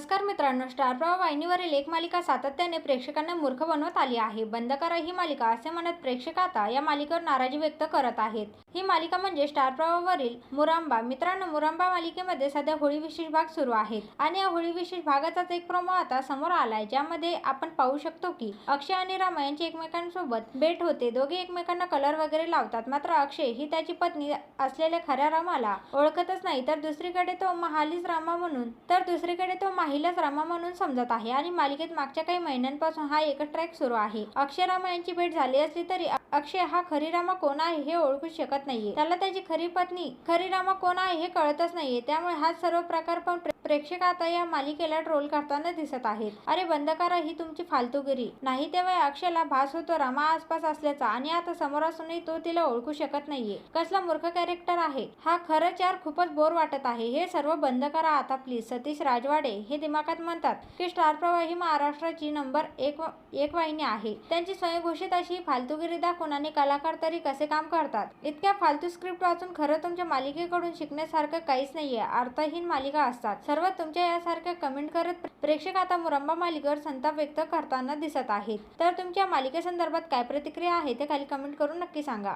नमस्कार मित्रांनो स्टार प्रवाह वाहिनीवरील एक मालिका सातत्याने प्रेक्षकांना मूर्ख बनवत आली आहे. बंद करा ही मालिका असे म्हणत प्रेक्षक आता या मालिकेवर नाराजी व्यक्त करत आहेत. ही मालिका म्हणजे स्टार प्रवाहावरील मुरांबा. मित्रांनो मुरांबा मालिकेमध्ये सध्या होळी विशेष भाग सुरू आहेत. आणि या होळी विशेष भागाचाच एक प्रोमो आता समोर आलाय ज्यामध्ये आपण पाहू शकतो की अक्षय आणि रामा यांची एकमेकांसोबत भेट होते. दोघे एकमेकांना कलर वगैरे लावतात. मात्र अक्षय ही त्याची पत्नी असलेल्या खऱ्या रामाला ओळखतच नाही. तर दुसरीकडे तो महालीच रामा म्हणून तर दुसरीकडे तो माहिलच रामा म्हणून समजत आहे. आणि मालिकेत मागच्या काही महिन्यांपासून हा एकच ट्रॅक सुरू आहे. अक्षय रामा यांची भेट झाली असली तरी अक्षय हा खरी रामा कोण आहे हे ओळखू शकत नाहीये. त्याला त्याची खरी पत्नी खरी रामा कोण आहे हे कळतच नाहीये. त्यामुळे हा सर्व प्रकार पण प्रेक्षक आता या मालिकेला ट्रोल करताना दिसत आहेत. अरे बंद करा ही तुमची फालतूगिरी. नाही तेव्हा अक्षयला भास होतो रामा आसपास असल्याचा. आणि आता समोर असूनही तो तिला ओळखू शकत नाहीये. कसला मूर्ख कॅरेक्टर आहे. हा खरंच यार खूपच बोर वाटत आहे. हे सर्व बंद करा आता प्लीज सतीश राजवाडे हे दिमागात म्हणतात की स्टार प्रवाह ही महाराष्ट्राची नंबर एक व- एक वाहिनी आहे. त्यांची स्वयंघोषित अशी फालतूगिरी दाखव कोणाने कलाकार तरी कसे काम करतात? इतक्या फालतू स्क्रिप्ट वाचून खरं तुमच्या मालिकेकडून शिकण्यासारखं काहीच नाहीये अर्थहीन मालिका असतात. सर्व तुमच्या यासारख्या कमेंट करत प्रेक्षक आता मुरंबा मालिकेवर संताप व्यक्त करताना दिसत आहेत. तर तुमच्या मालिकेसंदर्भात काय प्रतिक्रिया आहे ते खाली कमेंट करून नक्की सांगा.